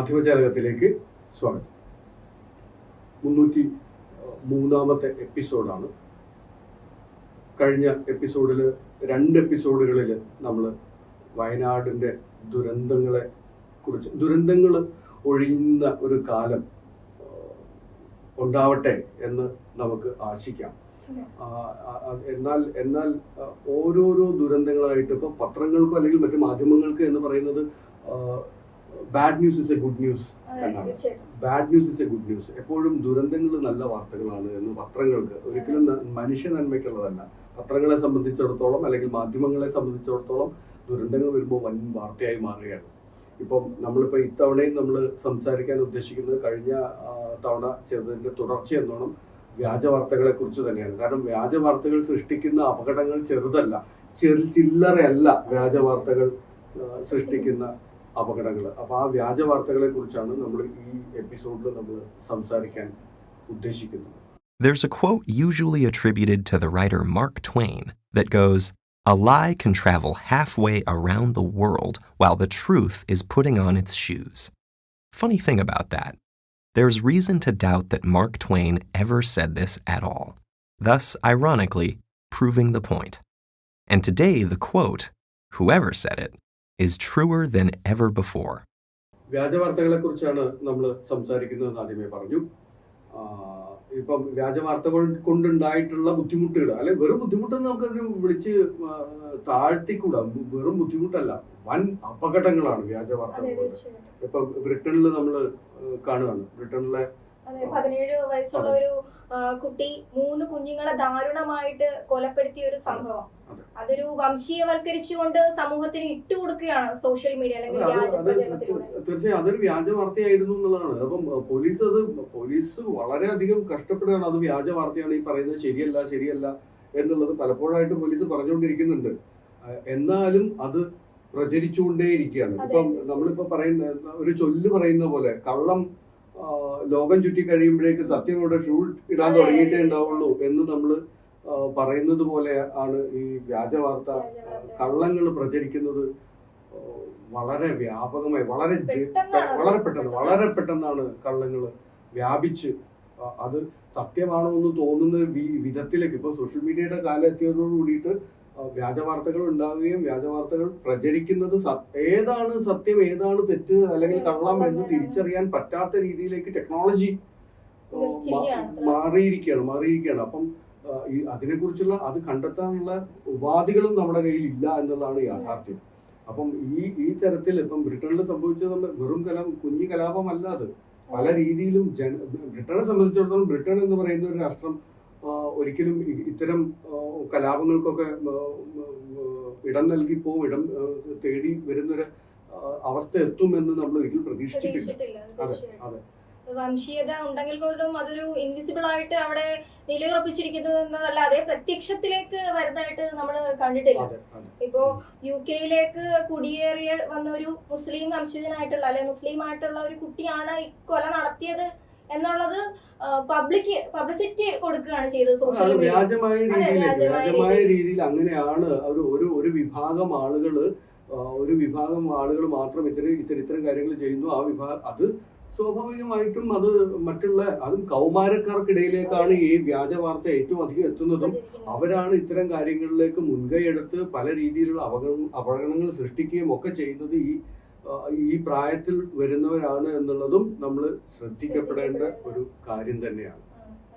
മാധ്യമജാലകത്തിലേക്ക് സ്വാഗതം. മുന്നൂറ്റി മൂന്നാമത്തെ എപ്പിസോഡാണ്. കഴിഞ്ഞ എപ്പിസോഡിൽ രണ്ട് എപ്പിസോഡുകളിൽ നമ്മൾ വയനാടിന്റെ ദുരന്തങ്ങളെ കുറിച്ച് ദുരന്തങ്ങൾ ഒഴിയുന്ന ഒരു കാലം ഉണ്ടാവട്ടെ എന്ന് നമുക്ക് ആശിക്കാം. എന്നാൽ എന്നാൽ ഓരോരോ ദുരന്തങ്ങളായിട്ട് ഇപ്പോൾ പത്രങ്ങൾക്കോ അല്ലെങ്കിൽ മറ്റു മാധ്യമങ്ങൾക്ക് എന്ന് പറയുന്നത് bad news is a good news എന്നാണ്. Bad news is a good news എപ്പോഴും ദുരന്തങ്ങൾ നല്ല വാർത്തകളാണ് എന്ന് പത്രങ്ങൾക്ക് ഒരിക്കലും മനുഷ്യ നന്മയ്ക്കുള്ളതല്ല. പത്രങ്ങളെ സംബന്ധിച്ചിടത്തോളം അല്ലെങ്കിൽ മാധ്യമങ്ങളെ സംബന്ധിച്ചിടത്തോളം ദുരന്തങ്ങൾ വരുമ്പോൾ വൻ വാർത്തയായി മാറുകയാണ്. ഇപ്പം നമ്മളിപ്പോൾ ഇത്തവണയും നമ്മൾ സംസാരിക്കാൻ ഉദ്ദേശിക്കുന്നത് കഴിഞ്ഞ തവണ ചെറുതിന്റെ തുടർച്ച എന്നോണം വ്യാജ വാർത്തകളെ കുറിച്ച് തന്നെയാണ്. കാരണം വ്യാജ വാർത്തകൾ സൃഷ്ടിക്കുന്ന അപകടങ്ങൾ ചെറുതല്ല ചെറു ചില്ലറയല്ല വ്യാജ വാർത്തകൾ സൃഷ്ടിക്കുന്ന അപകടങ്ങൾ അപ്പൊ ആ വ്യാജ വാർത്തകളെ കുറിച്ചാണ് നമ്മൾ ഈ എപ്പിസോഡിൽ നമ്മൾ സംസാരിക്കാൻ ഉദ്ദേശിക്കുന്നത് There's a quote usually attributed to the writer Mark Twain that goes, A lie can travel halfway around the world while the truth is putting on its shoes. Funny thing about that. There's reason to doubt that Mark Twain ever said this at all, thus, ironically, proving the point. And today, the quote, whoever said it, is truer than ever before. വ്യാജവാർത്തകളെക്കുറിച്ചാണ് വാർത്തകളെ കുറിച്ചാണ് നമ്മൾ സംസാരിക്കുന്നത് ആദ്യമേ പറഞ്ഞു. ഇപ്പം വ്യാജവാർത്തകൾ കൊണ്ടുണ്ടായിട്ടുള്ള ബുദ്ധിമുട്ടുകൾ അല്ലെ വെറും ബുദ്ധിമുട്ടെന്ന് നമുക്ക് വിളിച്ച് താഴ്ത്തിക്കൂടാ. വെറും ബുദ്ധിമുട്ടല്ല. വൻ അപകടങ്ങളാണ് വ്യാജ വാർത്തകൾ കൊണ്ട് തീർച്ചയായിട്ടും. ഇപ്പൊ ബ്രിട്ടനിൽ നമ്മൾ കാണുകയാണ്. ബ്രിട്ടനിലെ പതിനേഴ് വയസ്സുള്ള ഒരു കുട്ടി മൂന്ന് കുഞ്ഞുങ്ങളെ ദാരുണമായിട്ട് കൊലപ്പെടുത്തിയ ഒരു സംഭവം. അതൊരു വംശീയവൽക്കരിച്ചുകൊണ്ട് സമൂഹത്തിന് ഇട്ടുകൊടുക്കുകയാണ് സോഷ്യൽ മീഡിയ അല്ലെങ്കിൽ തീർച്ചയായും അതൊരു വ്യാജ വാർത്തയായിരുന്നു എന്നുള്ളതാണ്. അപ്പം പോലീസ് അത് പോലീസ് വളരെയധികം കഷ്ടപ്പെടുകയാണ് അത് വ്യാജ വാർത്തയാണ് ഈ പറയുന്നത്. ശരിയല്ല ശരിയല്ല എന്നുള്ളത് പലപ്പോഴായിട്ട് പോലീസ് പറഞ്ഞുകൊണ്ടിരിക്കുന്നുണ്ട്. എന്നാലും അത് പ്രചരിച്ചുകൊണ്ടേയിരിക്കുകയാണ്. ഇരിക്കുകയാണ് ഇപ്പം. നമ്മളിപ്പോ പറയുന്ന ഒരു ചൊല്ല് പറയുന്ന പോലെ കള്ളം ലോകം ചുറ്റി കഴിയുമ്പോഴേക്ക് സത്യം ഇവിടെ ഷൂ ഇടാൻ തുടങ്ങിയിട്ടേ ഉണ്ടാവുള്ളൂ എന്ന് നമ്മൾ പറയുന്നത് പോലെ ആണ് ഈ വ്യാജ വാർത്ത കള്ളങ്ങൾ പ്രചരിക്കുന്നത് വളരെ വ്യാപകമായി വളരെ വളരെ പെട്ടെന്ന്. വളരെ പെട്ടെന്നാണ് കള്ളങ്ങൾ വ്യാപിച്ച് അത് സത്യമാണോ എന്ന് തോന്നുന്ന വിധത്തിലേക്ക് ഇപ്പൊ സോഷ്യൽ മീഡിയയുടെ കാലം എത്തിയതോട് കൂടിയിട്ട് വ്യാജ വാർത്തകൾ ഉണ്ടാവുകയും വ്യാജ വാർത്തകൾ പ്രചരിക്കുന്നത് ഏതാണ് സത്യം ഏതാണ് തെറ്റ് അല്ലെങ്കിൽ കള്ളം എന്ന് തിരിച്ചറിയാൻ പറ്റാത്ത രീതിയിലേക്ക് ടെക്നോളജി. മാറിയിരിക്കുകയാണ് മാറിയിരിക്കുകയാണ് അപ്പം ഈ അതിനെക്കുറിച്ചുള്ള അത് കണ്ടെത്താനുള്ള ഉപാധികളും നമ്മുടെ കയ്യിൽ ഇല്ല എന്നുള്ളതാണ് യാഥാർത്ഥ്യം. അപ്പം ഈ ഈ തരത്തിൽ ഇപ്പം ബ്രിട്ടനിൽ സംഭവിച്ചത് വെറും കലാ കുഞ്ഞു കലാപമല്ല അത്. പല രീതിയിലും ജന ബ്രിട്ടനെ സംബന്ധിച്ചിടത്തോളം ബ്രിട്ടൻ എന്ന് പറയുന്ന ഒരു രാഷ്ട്രം ഒരിക്കലും ഇത്തരം കലാപങ്ങൾക്കൊക്കെ ഇടം നൽകി പോവും ഇടം തേടി വരുന്നൊരു അവസ്ഥ എത്തുമെന്ന് നമ്മൾ ഒരിക്കലും പ്രതീക്ഷിച്ചിട്ടില്ല. അതെ അതെ. വംശീയത ഉണ്ടെങ്കിൽ പോലും അതൊരു ഇൻവിസിബിൾ ആയിട്ട് അവിടെ നിലയുറപ്പിച്ചിരിക്കുന്നു എന്നതല്ലാതെ പ്രത്യക്ഷത്തിലേക്ക് വരുന്നതായിട്ട് നമ്മൾ കണ്ടിട്ടില്ല. ഇപ്പോ യു കെയിലേക്ക് കുടിയേറിയ വന്ന ഒരു മുസ്ലിം വംശജനായിട്ടുള്ള അല്ലെ മുസ്ലിം ആയിട്ടുള്ള ഒരു കുട്ടിയാണ് ഈ കൊല നടത്തിയത് എന്നുള്ളത് പബ്ലിക് പബ്ലിസിറ്റി കൊടുക്കുകയാണ് ചെയ്തത് സോഷ്യൽ വ്യാജമായ രീതിയിൽ വ്യാജമായ അങ്ങനെയാണ് ഒരു ഒരു ഒരു വിഭാഗം ആളുകൾ ഒരു വിഭാഗം ആളുകൾ മാത്രം ഇത്തരം ഇത്തരം ഇത്തരം കാര്യങ്ങൾ ചെയ്യുന്നു. ആ വിഭാഗം അത് സ്വാഭാവികമായിട്ടും അത് മറ്റുള്ള അതും കൗമാരക്കാർക്കിടയിലേക്കാണ് ഈ വ്യാജ വാർത്ത ഏറ്റവും അധികം എത്തുന്നതും. അവരാണ് ഇത്തരം കാര്യങ്ങളിലേക്ക് മുൻകൈ എടുത്ത് പല രീതിയിലുള്ള അപകട അപകടങ്ങൾ സൃഷ്ടിക്കുകയും ഒക്കെ ചെയ്യുന്നത് ഈ ഈ പ്രായത്തിൽ വരുന്നവരാണ് എന്നുള്ളതും നമ്മൾ ശ്രദ്ധിക്കപ്പെടേണ്ട ഒരു കാര്യം തന്നെയാണ്.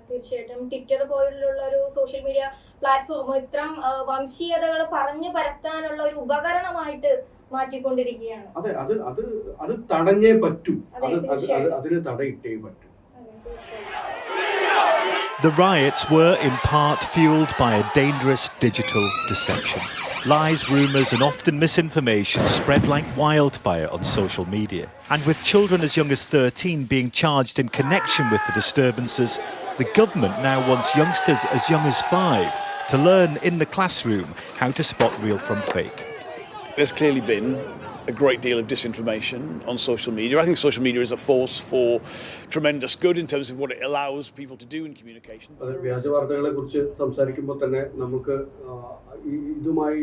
തീർച്ചയായിട്ടും. ട്വിറ്റർ പോലുള്ള ഒരു സോഷ്യൽ മീഡിയ പ്ലാറ്റ്ഫോം ഇത്തരം വംശീയതകൾ പറഞ്ഞു പരത്താനുള്ള ഒരു ഉപകരണമായിട്ട് മാറ്റിക്കൊണ്ടിരിക്കുകയാണ് അതെ അത് അത് അത് തടഞ്ഞേ പറ്റൂ അതെ, അത് അത് അത് തീർച്ചയായും. അതിന് തടയിട്ടേ പറ്റൂ അതെ, തീർച്ചയായും. The riots were in part fueled by a dangerous digital deception. Lies, rumours, and often misinformation spread like wildfire on social media. And with children as young as 13 being charged in connection with the disturbances, the government now wants youngsters as young as five to learn in the classroom how to spot real from fake. There's clearly been a great deal of disinformation on social media. I think social media is a force for tremendous good in terms of what it allows people to do in communication. വ്യാജ വാർത്തകളെ കുറിച്ച് സംസാരിക്കുമ്പോൾ തന്നെ നമുക്ക് ആ, ഈ- ഇതുമായി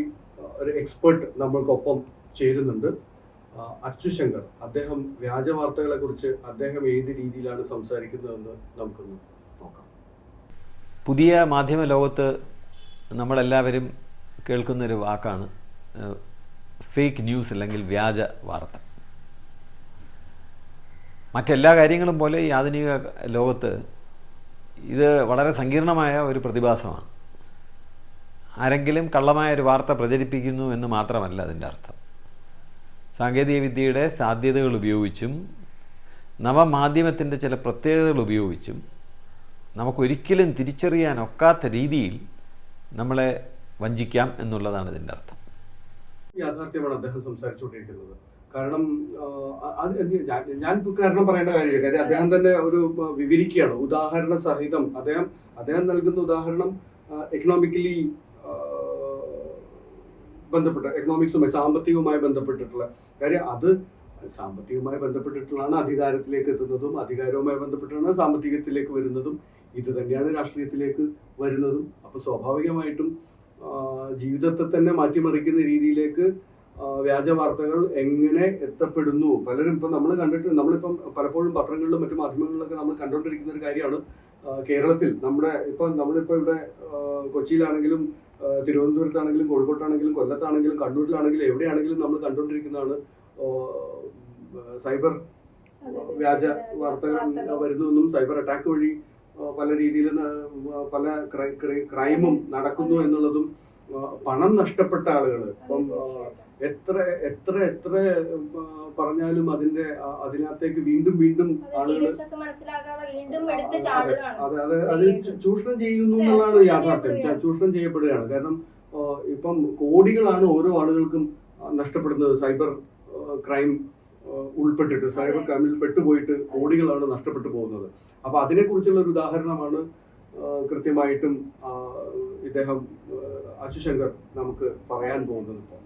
ഒരു എക്സ്പെർട്ട് നമ്മൾക്കൊപ്പം ചേരുന്നുണ്ട് ആ, അച്ചുശങ്കർ അദ്ദേഹം വ്യാജ വാർത്തകളെ കുറിച്ച് അദ്ദേഹം ഏത് രീതിയിലാണ് സംസാരിക്കുന്നതെന്ന് നമുക്കൊന്ന് നോക്കാം പുതിയ മാധ്യമ ലോകത്ത് നമ്മളെല്ലാവരും കേൾക്കുന്നൊരു വാക്കാണ് ഫേക്ക് ന്യൂസ് അല്ലെങ്കിൽ വ്യാജ വാർത്ത. മറ്റെല്ലാ കാര്യങ്ങളും പോലെ ഈ ആധുനിക ലോകത്ത് ഇത് വളരെ സങ്കീർണമായ ഒരു പ്രതിഭാസമാണ്. ആരെങ്കിലും കള്ളമായ ഒരു വാർത്ത പ്രചരിപ്പിക്കുന്നു എന്ന് മാത്രമല്ല അതിന്റെ അർത്ഥം. സാങ്കേതികവിദ്യയുടെ സാധ്യതകൾ ഉപയോഗിച്ചും നവമാധ്യമത്തിന്റെ ചില പ്രത്യേകതകൾ ഉപയോഗിച്ചും നമുക്കൊരിക്കലും തിരിച്ചറിയാൻ ഒക്കാത്ത രീതിയിൽ നമ്മളെ വഞ്ചിക്കാം എന്നുള്ളതാണ് ഇതിന്റെ അർത്ഥം. യാഥാർത്ഥ്യമാണ് അദ്ദേഹം സംസാരിച്ചുകൊണ്ടിരിക്കുന്നത്. കാരണം അത് ഞാൻ- കാരണം പറയേണ്ട കാര്യമില്ല. കാര്യം അദ്ദേഹം തന്നെ ഒരു വിവരിക്കുകയാണ്. ഉദാഹരണ സഹിതം അദ്ദേഹം അദ്ദേഹം നൽകുന്ന ഉദാഹരണം എക്കണോമിക്കലി ബന്ധപ്പെട്ട എക്കണോമിക്സുമായി സാമ്പത്തികവുമായി ബന്ധപ്പെട്ടിട്ടുള്ള കാര്യം അത് സാമ്പത്തികവുമായി ബന്ധപ്പെട്ടിട്ടുള്ളതാണ് അധികാരത്തിലേക്ക് എത്തുന്നതും അധികാരവുമായി ബന്ധപ്പെട്ടാണ് സാമ്പത്തികത്തിലേക്ക് വരുന്നതും ഇത് തന്നെയാണ് രാഷ്ട്രീയത്തിലേക്ക് വരുന്നതും. അപ്പൊ സ്വാഭാവികമായിട്ടും ജീവിതത്തെ തന്നെ മാറ്റിമറിക്കുന്ന രീതിയിലേക്ക് വ്യാജ വാർത്തകൾ എങ്ങനെ എത്തപ്പെടുന്നു? പലരും ഇപ്പം നമ്മൾ കണ്ടിട്ട് നമ്മളിപ്പം പലപ്പോഴും പത്രങ്ങളിലും മറ്റു മാധ്യമങ്ങളിലൊക്കെ നമ്മൾ കണ്ടുകൊണ്ടിരിക്കുന്ന ഒരു കാര്യമാണ് കേരളത്തിൽ നമ്മുടെ ഇപ്പം നമ്മളിപ്പോൾ ഇവിടെ കൊച്ചിയിലാണെങ്കിലും തിരുവനന്തപുരത്താണെങ്കിലും കോഴിക്കോട്ടാണെങ്കിലും കൊല്ലത്താണെങ്കിലും കണ്ണൂരിലാണെങ്കിലും എവിടെയാണെങ്കിലും നമ്മൾ കണ്ടുകൊണ്ടിരിക്കുന്നതാണ് സൈബർ വ്യാജ വാർത്തകൾ. വരുന്നതെന്നും സൈബർ അറ്റാക്ക് വഴി പല രീതിയിൽ പല ക്രൈ- ക്രൈ- ക്രൈമും നടക്കുന്നു എന്നുള്ളതും പണം നഷ്ടപ്പെട്ട ആളുകൾ ഇപ്പം എത്ര എത്ര എത്ര പറഞ്ഞാലും അതിന്റെ അതിനകത്തേക്ക് വീണ്ടും വീണ്ടും അതെ അതെ അതെ ചൂഷണം ചെയ്യുന്നു എന്നുള്ളതാണ് യാഥാർത്ഥ്യം. ചൂഷണം ചെയ്യപ്പെടുകയാണ്. കാരണം ഇപ്പം കോടികളാണ് ഓരോ ആളുകൾക്കും നഷ്ടപ്പെടുന്നത്. സൈബർ ക്രൈം ഉൾപ്പെട്ടിട്ട് സൈബർ. ക്രൈമിൽ പെട്ടുപോയിട്ട് കോടികളാണ് നഷ്ടപ്പെട്ടു പോകുന്നത്. അപ്പൊ അതിനെക്കുറിച്ചുള്ള ഒരു ഉദാഹരണമാണ് കൃത്യമായിട്ടും ഇദ്ദേഹം അശുശങ്കർ അച്ചുശങ്കർ നമുക്ക് പറയാൻ പോകുന്നത് ഇപ്പോൾ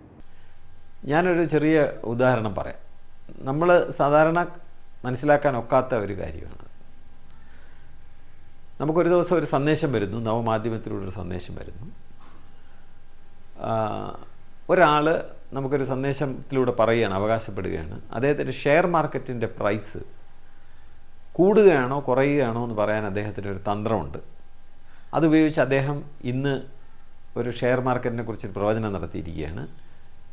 ഞാനൊരു ചെറിയ ഉദാഹരണം പറയാം. നമ്മൾ സാധാരണ മനസ്സിലാക്കാൻ ഒക്കാത്ത ഒരു കാര്യമാണ്. നമുക്കൊരു ദിവസം ഒരു സന്ദേശം വരുന്നു നവമാധ്യമത്തിലൂടെ ഒരു സന്ദേശം വരുന്നു. ഒരാൾ നമുക്കൊരു സന്ദേശത്തിലൂടെ പറയുകയാണ് അവകാശപ്പെടുകയാണ്. അദ്ദേഹത്തിന്റെ ഷെയർ മാർക്കറ്റിന്റെ പ്രൈസ് കൂടുകയാണോ കുറയുകയാണോ എന്ന് പറയാൻ അദ്ദേഹത്തിന്റെ ഒരു തന്ത്രമുണ്ട്. അതുപയോഗിച്ച് അദ്ദേഹം ഇന്ന് ഒരു ഷെയർ മാർക്കറ്റിനെ കുറിച്ച് പ്രവചനം നടത്തിയിരിക്കുകയാണ്.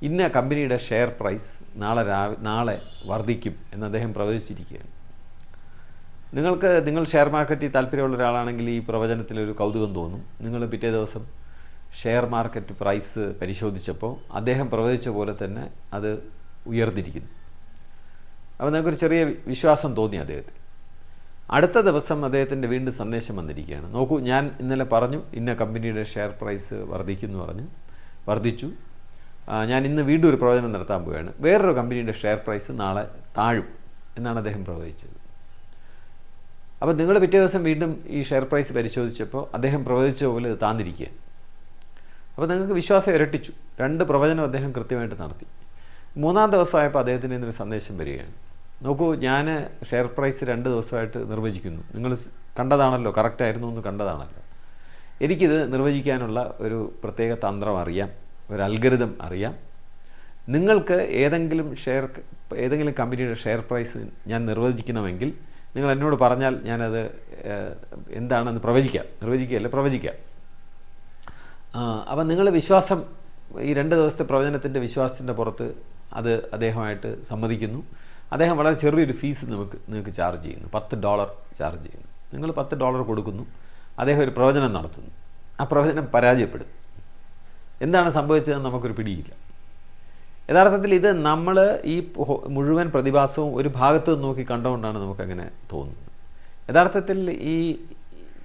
ഇന്ന കമ്പനിയുടെ ഷെയർ പ്രൈസ് നാളെ രാവി നാളെ വർദ്ധിക്കും എന്ന് അദ്ദേഹം പ്രവചിച്ചിരിക്കുകയാണ്. നിങ്ങൾക്ക് നിങ്ങൾ ഷെയർ മാർക്കറ്റിൽ താല്പര്യമുള്ള ഒരാളാണെങ്കിൽ ഈ പ്രവചനത്തിലൊരു കൗതുകം തോന്നും. നിങ്ങൾ പിറ്റേ ദിവസം ഷെയർ മാർക്കറ്റ് പ്രൈസ് പരിശോധിച്ചപ്പോൾ അദ്ദേഹം പ്രവചിച്ച പോലെ തന്നെ അത് ഉയർന്നിരിക്കുന്നു. അപ്പോൾ നമുക്കൊരു ചെറിയ വിശ്വാസം തോന്നി അദ്ദേഹത്തിന്. അടുത്ത ദിവസം അദ്ദേഹത്തിന്റെ വീണ്ടും സന്ദേശം വന്നിരിക്കുകയാണ്. നോക്കൂ ഞാൻ ഇന്നലെ പറഞ്ഞു ഇന്ന കമ്പനിയുടെ ഷെയർ പ്രൈസ് വർദ്ധിക്കുമെന്ന് പറഞ്ഞു. വർദ്ധിച്ചു. ഞാൻ ഇന്ന് വീണ്ടും ഒരു പ്രവചനം നടത്താൻ പോവുകയാണ്. വേറൊരു കമ്പനിയുടെ ഷെയർ പ്രൈസ് നാളെ താഴും എന്നാണ് അദ്ദേഹം പ്രവചിച്ചത്. അപ്പോൾ നിങ്ങൾ പിറ്റേ ദിവസം വീണ്ടും ഈ ഷെയർ പ്രൈസ് പരിശോധിച്ചപ്പോൾ അദ്ദേഹം പ്രവചിച്ച പോലെ താന്നിരിക്കുകയാണ്. അപ്പോൾ നിങ്ങൾക്ക് വിശ്വാസം ഇരട്ടിച്ചു. രണ്ട് പ്രവചനം അദ്ദേഹം കൃത്യമായിട്ട് നടത്തി. മൂന്നാം ദിവസമായപ്പോൾ അദ്ദേഹത്തിന് ഇന്നൊരു സന്ദേശം വരികയാണ്. നോക്കൂ ഞാൻ ഷെയർ പ്രൈസ് രണ്ട് ദിവസമായിട്ട് നിർവചിക്കുന്നു. നിങ്ങൾ കണ്ടതാണല്ലോ കറക്റ്റായിരുന്നു എന്ന് കണ്ടതാണല്ലോ. എനിക്കിത് നിർവചിക്കാനുള്ള ഒരു പ്രത്യേക തന്ത്രം അറിയാം ഒരു അൽഗരിതം അറിയാം. നിങ്ങൾക്ക് ഏതെങ്കിലും ഷെയർ ഏതെങ്കിലും കമ്പനിയുടെ ഷെയർ പ്രൈസ് ഞാൻ നിർവചിക്കണമെങ്കിൽ നിങ്ങൾ എന്നോട് പറഞ്ഞാൽ ഞാനത് എന്താണെന്ന് പ്രവചിക്കാം. നിർവചിക്കുകയല്ല പ്രവചിക്കാം. അപ്പം നിങ്ങൾ വിശ്വാസം ഈ രണ്ട് ദിവസത്തെ പ്രവചനത്തിന്റെ വിശ്വാസത്തിന്റെ പുറത്ത് അത് അദ്ദേഹമായിട്ട് സമ്മതിക്കുന്നു. അദ്ദേഹം വളരെ ചെറിയൊരു ഫീസ് നമുക്ക് നിങ്ങൾക്ക് ചാർജ് ചെയ്യുന്നു. പത്ത് ഡോളർ ചാർജ് ചെയ്യുന്നു. നിങ്ങൾ പത്ത് ഡോളർ കൊടുക്കുന്നു. അദ്ദേഹം ഒരു പ്രവചനം നടത്തുന്നു. ആ പ്രവചനം പരാജയപ്പെടും എന്താണ് സംഭവിച്ചതെന്ന് നമുക്കൊരു പിടിയില്ല. യഥാർത്ഥത്തിൽ ഇത് നമ്മൾ ഈ മുഴുവൻ പ്രതിഭാസവും ഒരു ഭാഗത്ത് നോക്കി കണ്ടുകൊണ്ടാണ് നമുക്കങ്ങനെ തോന്നുന്നത്. യഥാർത്ഥത്തിൽ ഈ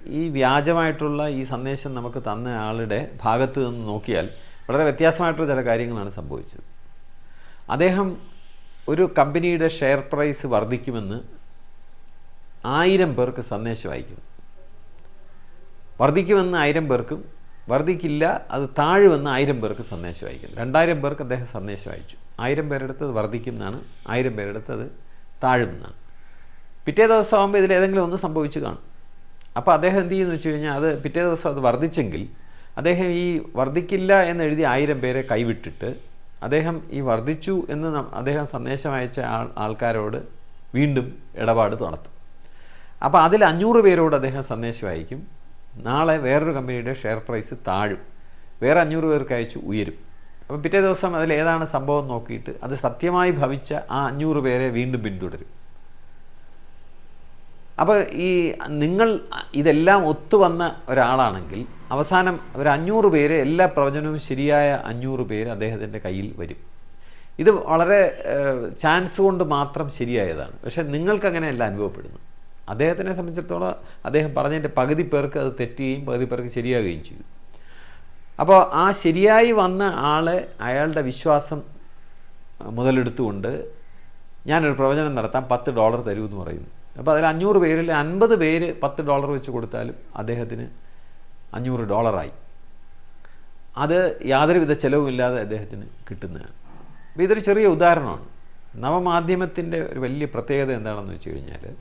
ഈ വ്യാജമായിട്ടുള്ള ഈ സന്ദേശം നമുക്ക് തന്ന ആളുടെ ഭാഗത്ത് നിന്ന് നോക്കിയാൽ വളരെ വ്യത്യാസമായിട്ടുള്ള ചില കാര്യങ്ങളാണ് സംഭവിച്ചത്. അദ്ദേഹം ഒരു കമ്പനിയുടെ ഷെയർ പ്രൈസ് വർദ്ധിക്കുമെന്ന് ആയിരം പേർക്ക് സന്ദേശം അയക്കും വർദ്ധിക്കുമെന്ന് ആയിരം പേർക്കും വർദ്ധിക്കില്ല അത് താഴുമെന്ന് ആയിരം പേർക്ക് സന്ദേശം അയക്കുന്നു. രണ്ടായിരം പേർക്ക് അദ്ദേഹം സന്ദേശം അയച്ചു. ആയിരം പേരെടുത്ത് അത് വർദ്ധിക്കുന്നതാണ് ആയിരം പേരെടുത്ത് അത് താഴുമെന്നാണ്. പിറ്റേ ദിവസം ആകുമ്പോൾ ഇതിൽ ഏതെങ്കിലും ഒന്ന് സംഭവിച്ചു കാണും. അപ്പോൾ അദ്ദേഹം എന്ത് ചെയ്യുന്നു വെച്ച് കഴിഞ്ഞാൽ അത് പിറ്റേ ദിവസം അത് വർദ്ധിച്ചെങ്കിൽ അദ്ദേഹം ഈ വർദ്ധിക്കില്ല എന്നെഴുതി ആയിരം പേരെ കൈവിട്ടിട്ട് അദ്ദേഹം ഈ വർദ്ധിച്ചു എന്ന് അദ്ദേഹം സന്ദേശം അയച്ച ആൾ ആൾക്കാരോട് വീണ്ടും ഇടപാട് നടത്തും. അപ്പോൾ അതിൽ അഞ്ഞൂറ് പേരോട് അദ്ദേഹം സന്ദേശം അയക്കും. നാളെ വേറൊരു കമ്പനിയുടെ ഷെയർ പ്രൈസ് താഴും. വേറെ അഞ്ഞൂറ് പേർക്ക് അയച്ചു ഉയരും. അപ്പോൾ പിറ്റേ ദിവസം അതിൽ ഏതാണ് സംഭവം നോക്കിയിട്ട് അത് സത്യമായി ഭവിച്ച ആ അഞ്ഞൂറ് പേരെ വീണ്ടും പിന്തുടരും. അപ്പോൾ ഈ നിങ്ങൾ ഇതെല്ലാം ഒത്തുവന്ന ഒരാളാണെങ്കിൽ അവസാനം ഒരു അഞ്ഞൂറ് പേര് എല്ലാ പ്രവചനവും ശരിയായ അഞ്ഞൂറ് പേര് അദ്ദേഹത്തിന്റെ കയ്യിൽ വരും. ഇത് വളരെ ചാൻസ് കൊണ്ട് മാത്രം ശരിയായതാണ്. പക്ഷേ നിങ്ങൾക്കങ്ങനെയല്ല അനുഭവപ്പെടുന്നു അദ്ദേഹത്തിനെ സംബന്ധിച്ചിടത്തോളം അദ്ദേഹം പറഞ്ഞതിന്റെ പകുതി പേർക്ക് അത് തെറ്റുകയും പകുതി പേർക്ക് ശരിയാകുകയും ചെയ്തു അപ്പോൾ ആ ശരിയായി വന്ന ആളെ അയാളുടെ വിശ്വാസം മുതലെടുത്തുകൊണ്ട് ഞാനൊരു പ്രവചനം നടത്താം പത്ത് ഡോളർ തരൂ എന്ന് പറയുന്നു. അപ്പോൾ അതിൽ അഞ്ഞൂറ് പേരിൽ അൻപത് പേര് പത്ത് ഡോളർ വെച്ച് കൊടുത്താലും അദ്ദേഹത്തിന് അഞ്ഞൂറ് ഡോളറായി. അത് യാതൊരുവിധ ചിലവുമില്ലാതെ അദ്ദേഹത്തിന് കിട്ടുന്നതാണ്. അപ്പോൾ ഇതൊരു ചെറിയ ഉദാഹരണമാണ്. നവമാധ്യമത്തിന്റെ ഒരു വലിയ പ്രത്യേകത എന്താണെന്ന് വെച്ച് കഴിഞ്ഞാൽ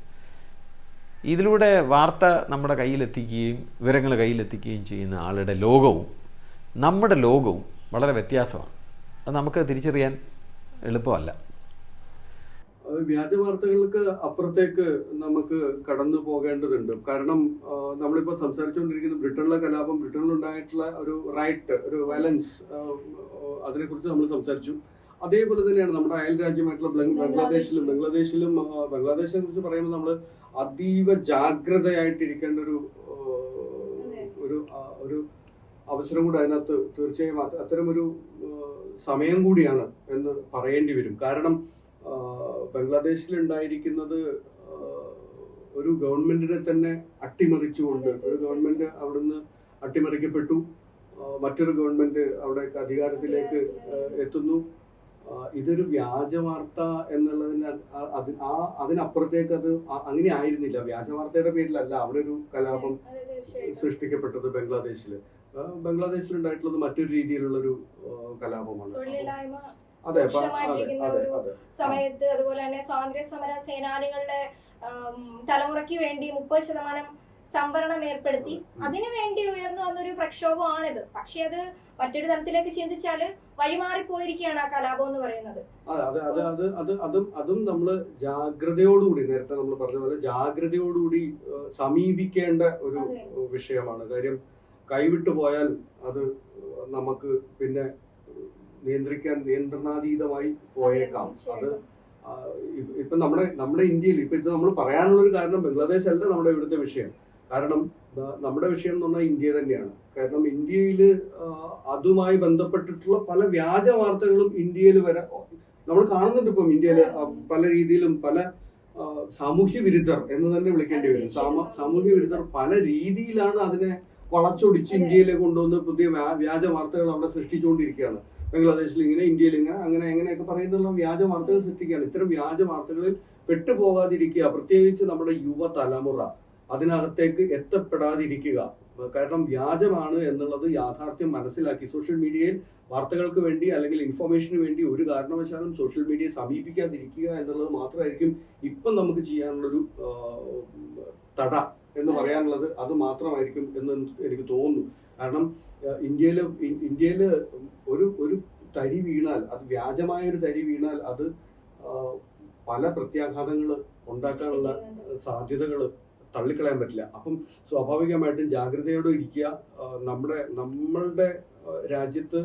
ഇതിലൂടെ വാർത്ത നമ്മുടെ കയ്യിലെത്തിക്കുകയും വിവരങ്ങൾ കയ്യിലെത്തിക്കുകയും ചെയ്യുന്ന ആളുടെ ലോകവും നമ്മുടെ ലോകവും വളരെ വ്യത്യാസമാണ്. അത് നമുക്ക് തിരിച്ചറിയാൻ എളുപ്പമല്ല. വ്യാജ വാർത്തകൾക്ക് അപ്പുറത്തേക്ക് നമുക്ക് കടന്നു പോകേണ്ടതുണ്ട്. കാരണം ആ, നമ്മളിപ്പോ സംസാരിച്ചുകൊണ്ടിരിക്കുന്ന ബ്രിട്ടനിലെ കലാപം ബ്രിട്ടനിൽ ഉണ്ടായിട്ടുള്ള ഒരു റൈറ്റ് ഒരു വയലൻസ് അതിനെക്കുറിച്ച് നമ്മൾ സംസാരിച്ചു. അതേപോലെ തന്നെയാണ് നമ്മുടെ അയൽ രാജ്യമായിട്ടുള്ള ബംഗ്ലാദേശിലും ബംഗ്ലാദേശിലും. ബംഗ്ലാദേശിനെ കുറിച്ച് പറയുമ്പോൾ നമ്മൾ അതീവ ജാഗ്രതയായിട്ടിരിക്കേണ്ട ഒരു ഒരു ഒരു അവസരം കൂടി അതിനകത്ത് തീർച്ചയായും അത് അത്തരമൊരു സമയം കൂടിയാണ് എന്ന് പറയേണ്ടി വരും. കാരണം ബംഗ്ലാദേശിൽ ഉണ്ടായിരിക്കുന്നത് ഒരു ഗവൺമെന്റിനെ തന്നെ അട്ടിമറിച്ചുകൊണ്ട് ഒരു ഗവൺമെന്റ് അവിടുന്ന് അട്ടിമറിക്കപ്പെട്ടു മറ്റൊരു ഗവൺമെന്റ് അവിടെ അധികാരത്തിലേക്ക് എത്തുന്നു. ഇതൊരു വ്യാജ വാർത്ത എന്നുള്ളതിന് ആ അതിനപ്പുറത്തേക്ക് അത് അങ്ങനെ ആയിരുന്നില്ല. വ്യാജ വാർത്തയുടെ പേരിലല്ല അവിടെ ഒരു കലാപം സൃഷ്ടിക്കപ്പെട്ടത് ബംഗ്ലാദേശിൽ ബംഗ്ലാദേശിൽ ഉണ്ടായിട്ടുള്ളത് മറ്റൊരു രീതിയിലുള്ള ഒരു കലാപമാണ്. രൂക്ഷമായിട്ടിരിക്കുന്ന ഒരു സമയത്ത് അതുപോലെ തന്നെ സ്വാതന്ത്ര്യ സമര സേനാനികളുടെ തലമുറയ്ക്ക് വേണ്ടി മുപ്പത് ശതമാനം സംവരണം ഏർപ്പെടുത്തി. അതിനു വേണ്ടി ഉയർന്നു വന്നൊരു പ്രക്ഷോഭമാണിത്. പക്ഷെ അത് മറ്റൊരു തലത്തിലേക്ക് ചിന്തിച്ചാൽ വഴിമാറിപ്പോയിരിക്കുകയാണ് ആ കലാപം എന്ന് പറയുന്നത്. അതെ അതെ അത് അത് അത് അതും അതും നമ്മൾ ജാഗ്രതയോടുകൂടി നേരത്തെ നമ്മൾ പറഞ്ഞ പോലെ ജാഗ്രതയോടുകൂടി സമീപിക്കേണ്ട ഒരു വിഷയമാണ്. കാര്യം കൈവിട്ടു പോയാൽ അത് നമുക്ക് പിന്നെ നിയന്ത്രിക്കാൻ നിയന്ത്രണാതീതമായി പോയേക്കാം. അത് ഇപ്പൊ നമ്മുടെ നമ്മുടെ ഇന്ത്യയിൽ ഇപ്പൊ ഇത് നമ്മൾ പറയാനുള്ള ഒരു കാരണം ബംഗ്ലാദേശ് അല്ല നമ്മുടെ ഇവിടുത്തെ വിഷയം. കാരണം നമ്മുടെ വിഷയം എന്ന് പറഞ്ഞാൽ ഇന്ത്യ തന്നെയാണ്. കാരണം ഇന്ത്യയിൽ അതുമായി ബന്ധപ്പെട്ടിട്ടുള്ള പല വ്യാജ വാർത്തകളും ഇന്ത്യയിൽ വരെ നമ്മൾ കാണുന്നുണ്ട് ഇപ്പം ഇന്ത്യയിൽ പല രീതിയിലും പല സാമൂഹ്യ വിരുദ്ധർ എന്ന് തന്നെ വിളിക്കേണ്ടി വരും. സാമ- സാമൂഹ്യ വിരുദ്ധർ പല രീതിയിലാണ് അതിനെ വളച്ചൊടിച്ച് ഇന്ത്യയിലെ കൊണ്ടുവന്ന് പുതിയ വ്യാ- വ്യാജ വാർത്തകൾ അവിടെ സൃഷ്ടിച്ചുകൊണ്ടിരിക്കുകയാണ്. ബംഗ്ലാദേശിൽ ഇങ്ങനെ ഇന്ത്യയിൽ ഇങ്ങനെ അങ്ങനെ എങ്ങനെയൊക്കെ പറയുന്നുള്ള വ്യാജ വാർത്തകൾ സൃഷ്ടിക്കുകയാണ്. ഇത്തരം വ്യാജ വാർത്തകളിൽ പെട്ടുപോകാതിരിക്കുക പ്രത്യേകിച്ച് നമ്മുടെ യുവ തലമുറ അതിനകത്തേക്ക് എത്തപ്പെടാതിരിക്കുക. കാരണം വ്യാജമാണ് എന്നുള്ളത് യാഥാർത്ഥ്യം മനസ്സിലാക്കി സോഷ്യൽ മീഡിയയിൽ വാർത്തകൾക്ക് വേണ്ടി അല്ലെങ്കിൽ ഇൻഫർമേഷന് വേണ്ടി ഒരു കാരണവശാലും സോഷ്യൽ മീഡിയയെ സമീപിക്കാതിരിക്കുക എന്നുള്ളത് മാത്രമായിരിക്കും ഇപ്പം നമുക്ക് ചെയ്യാനുള്ളൊരു തട എന്ന് പറയാനുള്ളത് അത് മാത്രമായിരിക്കും എന്ന് എനിക്ക് തോന്നുന്നു. കാരണം ഇന്ത്യയിൽ ഇന്ത്യയിൽ ഒരു ഒരു തരി വീണാൽ അത് വ്യാജമായ ഒരു തരി വീണാൽ അത് പല പ്രത്യാഘാതങ്ങൾ ഉണ്ടാക്കാനുള്ള സാധ്യതകൾ തള്ളിക്കളയാൻ പറ്റില്ല. അപ്പം സ്വാഭാവികമായിട്ടും ജാഗ്രതയോടെ ഇരിക്കുക നമ്മുടെ നമ്മളുടെ രാജ്യത്ത്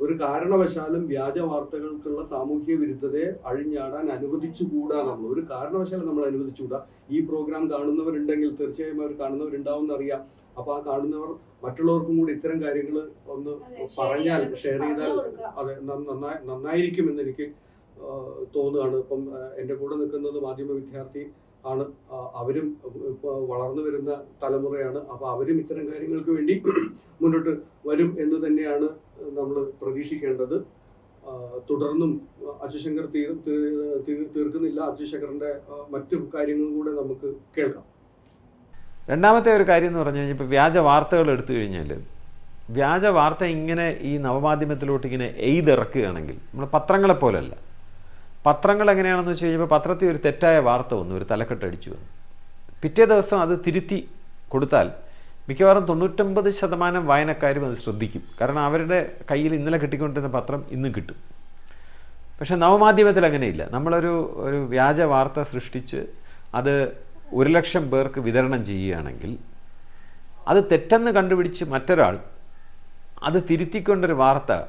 ഒരു കാരണവശാലും വ്യാജ വാർത്തകൾക്കുള്ള സാമൂഹ്യ വിരുദ്ധതയെ അഴിഞ്ഞാടാൻ അനുവദിച്ചുകൂടാ നമ്മൾ. ഒരു കാരണവശാലും നമ്മൾ അനുവദിച്ചുകൂടാ. ഈ പ്രോഗ്രാം കാണുന്നവരുണ്ടെങ്കിൽ തീർച്ചയായും അവർ കാണുന്നവരുണ്ടാവും അറിയാം അപ്പൊ ആ കാണുന്നവർ മറ്റുള്ളവർക്കും കൂടി ഇത്തരം കാര്യങ്ങൾ ഒന്ന് പറഞ്ഞാൽ ഷെയർ ചെയ്താൽ. അതെ നന്നായിരിക്കും എന്ന് എനിക്ക് തോന്നുകയാണ്. ഇപ്പം എന്റെ എന്റെ കൂടെ നിൽക്കുന്നത് മാധ്യമ വിദ്യാർത്ഥി ആണ്. അവരും വളർന്നു വരുന്ന തലമുറയാണ്. അപ്പൊ അവരും ഇത്തരം കാര്യങ്ങൾക്ക് വേണ്ടി മുന്നോട്ട് വരും എന്ന് തന്നെയാണ് നമ്മൾ പ്രതീക്ഷിക്കേണ്ടത്. തുടർന്നും അജുശങ്കർ തീർ- തീർക്കുന്നില്ല. അജുശങ്കറിന്റെ മറ്റു കാര്യങ്ങളും കൂടെ നമുക്ക് കേൾക്കാം. രണ്ടാമത്തെ ഒരു കാര്യം എന്ന് പറഞ്ഞു കഴിഞ്ഞാൽ ഇപ്പോൾ വ്യാജ വാർത്തകൾ എടുത്തു കഴിഞ്ഞാൽ വ്യാജ വാർത്ത ഇങ്ങനെ ഈ നവമാധ്യമത്തിലോട്ട് ഇങ്ങനെ എയ്തിറക്കുകയാണെങ്കിൽ നമ്മൾ പത്രങ്ങളെ പോലല്ല. പത്രങ്ങൾ എങ്ങനെയാണെന്ന് വെച്ച് കഴിഞ്ഞപ്പോൾ പത്രത്തിൽ ഒരു തെറ്റായ വാർത്ത വന്നു ഒരു തലക്കെട്ട് അടിച്ചു വന്നു. പിറ്റേ ദിവസം അത് തിരുത്തി കൊടുത്താൽ മിക്കവാറും തൊണ്ണൂറ്റൊമ്പത് ശതമാനം വായനക്കാരും അത് ശ്രദ്ധിക്കും. കാരണം അവരുടെ കയ്യിൽ ഇന്നലെ കിട്ടിക്കൊണ്ടിരുന്ന പത്രം ഇന്നും കിട്ടും. പക്ഷേ നവമാധ്യമത്തിൽ അങ്ങനെയില്ല. നമ്മളൊരു ഒരു വ്യാജ വാർത്ത സൃഷ്ടിച്ച് അത് ഒരു ലക്ഷം പേർക്ക് വിതരണം ചെയ്യുകയാണെങ്കിൽ അത് തെറ്റെന്ന് കണ്ടുപിടിച്ച് മറ്റൊരാൾ അത് തിരുത്തിക്കൊണ്ടൊരു വാർത്ത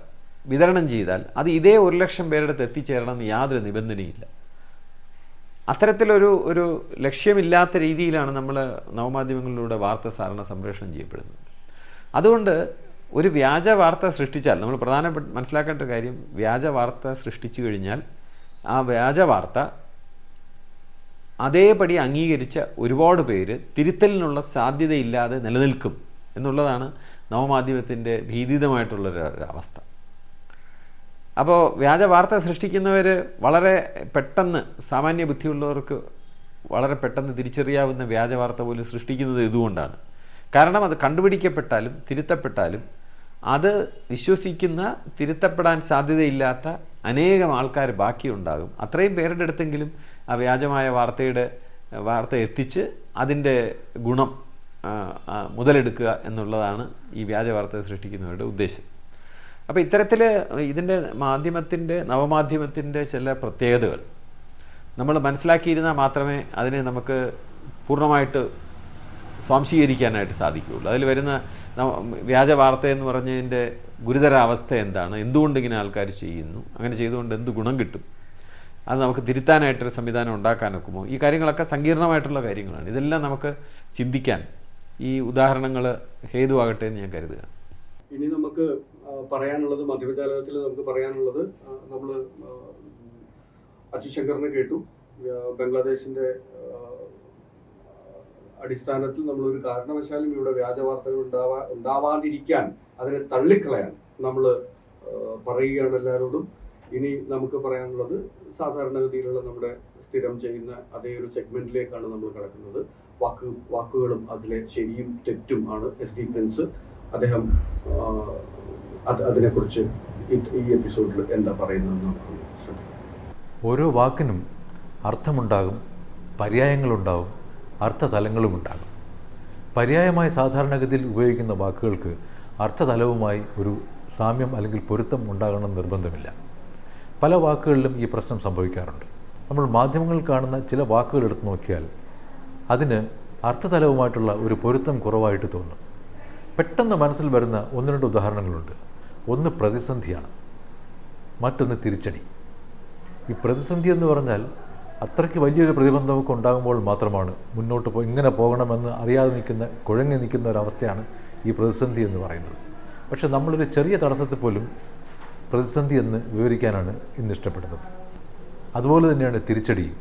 വിതരണം ചെയ്താൽ അത് ഇതേ ഒരു ലക്ഷം പേരുടെ അടുത്ത് എത്തിച്ചേരണമെന്ന് യാതൊരു നിബന്ധനയില്ല. അത്തരത്തിലൊരു ഒരു ലക്ഷ്യമില്ലാത്ത രീതിയിലാണ് നമ്മൾ നവമാധ്യമങ്ങളിലൂടെ വാർത്ത സാധാരണ സംപ്രേഷണം ചെയ്യപ്പെടുന്നത്. അതുകൊണ്ട് ഒരു വ്യാജ വാർത്ത സൃഷ്ടിച്ചാൽ നമ്മൾ പ്രധാനപ്പെട്ട മനസ്സിലാക്കേണ്ട കാര്യം വ്യാജ വാർത്ത സൃഷ്ടിച്ചു കഴിഞ്ഞാൽ ആ വ്യാജ വാർത്ത അതേപടി അംഗീകരിച്ച ഒരുപാട് പേര് തിരുത്തലിനുള്ള സാധ്യതയില്ലാതെ നിലനിൽക്കും എന്നുള്ളതാണ് നവമാധ്യമത്തിന്റെ ഭീതിതമായിട്ടുള്ളൊരു അവസ്ഥ. അപ്പോൾ വ്യാജ വാർത്ത സൃഷ്ടിക്കുന്നവർ വളരെ പെട്ടെന്ന് സാമാന്യ ബുദ്ധിയുള്ളവർക്ക് വളരെ പെട്ടെന്ന് തിരിച്ചറിയാവുന്ന വ്യാജ വാർത്ത പോലും സൃഷ്ടിക്കുന്നത് ഇതുകൊണ്ടാണ്. കാരണം അത് കണ്ടുപിടിക്കപ്പെട്ടാലും തിരുത്തപ്പെട്ടാലും അത് വിശ്വസിക്കുന്ന തിരുത്തപ്പെടാൻ സാധ്യതയില്ലാത്ത അനേകം ആൾക്കാർ ബാക്കിയുണ്ടാകും. അത്രയും പേരുടെ അടുത്തെങ്കിലും ആ വ്യാജമായ വാർത്തയുടെ വാർത്ത എത്തിച്ച് അതിന്റെ ഗുണം മുതലെടുക്കുക എന്നുള്ളതാണ് ഈ വ്യാജ വാർത്ത സൃഷ്ടിക്കുന്നവരുടെ ഉദ്ദേശം. അപ്പോൾ ഇത്തരത്തിൽ ഇതിന്റെ മാധ്യമത്തിന്റെ നവമാധ്യമത്തിന്റെ ചില പ്രത്യേകതകൾ. നമ്മൾ മനസ്സിലാക്കിയിരുന്നാൽ മാത്രമേ അതിനെ നമുക്ക് പൂർണമായിട്ട് സ്വാംശീകരിക്കാനായിട്ട് സാധിക്കുകയുള്ളൂ. അതിൽ വരുന്ന വ്യാജ വാർത്ത എന്ന് പറഞ്ഞതിന്റെ ഗുരുതര അവസ്ഥ എന്താണ്? എന്തുകൊണ്ട് ഇങ്ങനെ ആൾക്കാർ ചെയ്യുന്നു? അങ്ങനെ ചെയ്തുകൊണ്ട് എന്ത് ഗുണം കിട്ടും? അത് നമുക്ക് തിരുത്താനായിട്ടൊരു സംവിധാനം ഉണ്ടാക്കാനൊക്കുമോ ഈ കാര്യങ്ങളൊക്കെ സങ്കീർണമായിട്ടുള്ള കാര്യങ്ങളാണ്. ഇതെല്ലാം നമുക്ക് ചിന്തിക്കാൻ ഈ ഉദാഹരണങ്ങൾ ഹേതുവാകട്ടെ എന്ന് ഞാൻ കരുതുക. ഇനി നമുക്ക് പറയാനുള്ളത് മധ്യമജാലകത്തിൽ നമുക്ക് പറയാനുള്ളത് നമ്മൾ അച്ചുശങ്കറിനെ കേട്ടു. ബംഗ്ലാദേശിന്റെ അടിസ്ഥാനത്തിൽ നമ്മൾ ഒരു കാരണവശാലും ഇവിടെ വ്യാജ വാർത്തകൾ ഉണ്ടാവാ ഉണ്ടാവാതിരിക്കാൻ അതിനെ തള്ളിക്കളയാൻ നമ്മൾ പറയുകയാണ് എല്ലാവരോടും. ഇനി നമുക്ക് പറയാനുള്ളത് സാധാരണഗതിയിലുള്ള നമ്മുടെ സ്ഥിരം ചെയ്യുന്ന അതേ ഒരു സെഗ്മെന്റിലേക്കാണ് നമ്മൾ കടക്കുന്നത്. വാക്ക് വാക്കുകളും അതിലെ ശരിയും തെറ്റും ആണ് എസ് ഡി പ്രിൻസ് അദ്ദേഹം അതിനെക്കുറിച്ച് ഈ- എപ്പിസോഡിൽ എന്താ പറയുന്നത് നമുക്ക് ഓരോ വാക്കിനും അർത്ഥമുണ്ടാകും പര്യായങ്ങളുണ്ടാകും അർത്ഥതലങ്ങളും ഉണ്ടാകും. പര്യായമായി സാധാരണഗതിയിൽ ഉപയോഗിക്കുന്ന വാക്കുകൾക്ക് അർത്ഥതലവുമായി ഒരു സാമ്യം അല്ലെങ്കിൽ പൊരുത്തം ഉണ്ടാകണം നിർബന്ധമില്ല. പല വാക്കുകളിലും ഈ പ്രശ്നം സംഭവിക്കാറുണ്ട്. നമ്മൾ മാധ്യമങ്ങൾ കാണുന്ന ചില വാക്കുകൾ എടുത്തു നോക്കിയാൽ അതിന് അർത്ഥതലവുമായിട്ടുള്ള ഒരു പൊരുത്തം കുറവായിട്ട് തോന്നും. പെട്ടെന്ന് മനസ്സിൽ വരുന്ന ഒന്ന് രണ്ട് ഉദാഹരണങ്ങളുണ്ട്. ഒന്ന് പ്രതിസന്ധിയാണ്. മറ്റൊന്ന് തിരിച്ചടി. ഈ പ്രതിസന്ധി എന്ന് പറഞ്ഞാൽ അത്രയ്ക്ക് വലിയൊരു പ്രതിബന്ധമൊക്കെ ഉണ്ടാകുമ്പോൾ മാത്രമാണ് മുന്നോട്ട് പോ ഇങ്ങനെ പോകണമെന്ന് അറിയാതെ നിൽക്കുന്ന കുഴങ്ങി നിൽക്കുന്ന ഒരവസ്ഥയാണ് ഈ പ്രതിസന്ധി എന്ന് പറയുന്നത്. പക്ഷേ നമ്മളൊരു ചെറിയ തടസ്സത്തിൽ പോലും പ്രതിസന്ധി എന്ന് വിവരിക്കാനാണ് ഇന്ന് ഇഷ്ടപ്പെടുന്നത് അതുപോലെ തന്നെയാണ് തിരിച്ചടിയും.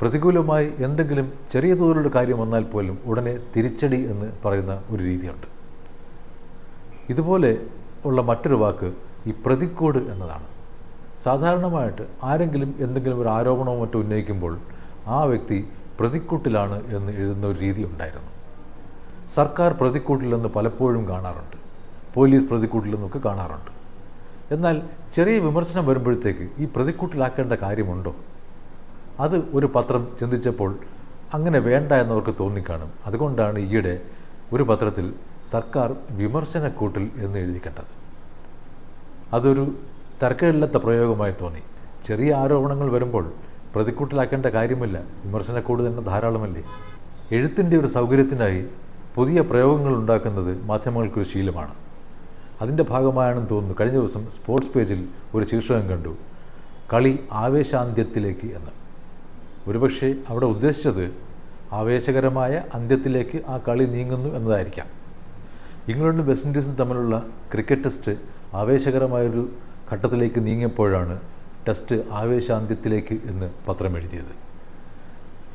പ്രതികൂലമായി എന്തെങ്കിലും ചെറിയ തോതിലുള്ള കാര്യം വന്നാൽ പോലും ഉടനെ തിരിച്ചടി എന്ന് പറയുന്ന ഒരു രീതിയുണ്ട്. ഇതുപോലെ ഉള്ള മറ്റൊരു വാക്ക് ഈ പ്രതിക്കോട് എന്നതാണ്. സാധാരണമായിട്ട് ആരെങ്കിലും എന്തെങ്കിലും ഒരു ആരോപണമോ മറ്റോ ഉന്നയിക്കുമ്പോൾ ആ വ്യക്തി പ്രതിക്കൂട്ടിലാണ് എന്ന് എഴുതുന്ന ഒരു രീതി ഉണ്ടായിരുന്നു. സർക്കാർ പ്രതിക്കൂട്ടിലെന്ന് പലപ്പോഴും കാണാറുണ്ട്. പോലീസ് പ്രതിക്കൂട്ടിലെന്നൊക്കെ കാണാറുണ്ട്. എന്നാൽ ചെറിയ വിമർശനം വരുമ്പോഴത്തേക്ക് ഈ പ്രതിക്കൂട്ടിലാക്കേണ്ട കാര്യമുണ്ടോ? അത് ഒരു പത്രം ചിന്തിച്ചപ്പോൾ അങ്ങനെ വേണ്ട എന്നവർക്ക് തോന്നിക്കാണും. അതുകൊണ്ടാണ് ഈയിടെ ഒരു പത്രത്തിൽ സർക്കാർ വിമർശനക്കൂട്ടിൽ എന്ന് എഴുതിക്കേണ്ടത്. അതൊരു തർക്കമില്ലാത്ത പ്രയോഗമായി തോന്നി. ചെറിയ ആരോപണങ്ങൾ വരുമ്പോൾ പ്രതിക്കൂട്ടിലാക്കേണ്ട കാര്യമില്ല. വിമർശനക്കൂട് തന്നെ ധാരാളമല്ലേ? എഴുത്തിന്റെ ഒരു സൗകര്യത്തിനായി പുതിയ പ്രയോഗങ്ങൾ ഉണ്ടാക്കുന്നത് മാധ്യമങ്ങൾക്കൊരു ശീലമാണ്. അതിന്റെ ഭാഗമായാണെന്ന് തോന്നുന്നു. കഴിഞ്ഞ ദിവസം സ്പോർട്സ് പേജിൽ ഒരു ശീർഷകം കണ്ടു. കളി ആവേശാന്ത്യത്തിലേക്ക് എന്ന്. ഒരുപക്ഷെ അവിടെ ഉദ്ദേശിച്ചത് ആവേശകരമായ അന്ത്യത്തിലേക്ക് ആ കളി നീങ്ങുന്നു എന്നതായിരിക്കാം. ഇംഗ്ലണ്ടും വെസ്റ്റ് ഇൻഡീസും തമ്മിലുള്ള ക്രിക്കറ്റ് ടെസ്റ്റ് ആവേശകരമായൊരു ഘട്ടത്തിലേക്ക് നീങ്ങിയപ്പോഴാണ് ടെസ്റ്റ് ആവേശാന്ത്യത്തിലേക്ക് എന്ന് പത്രം എഴുതിയത്.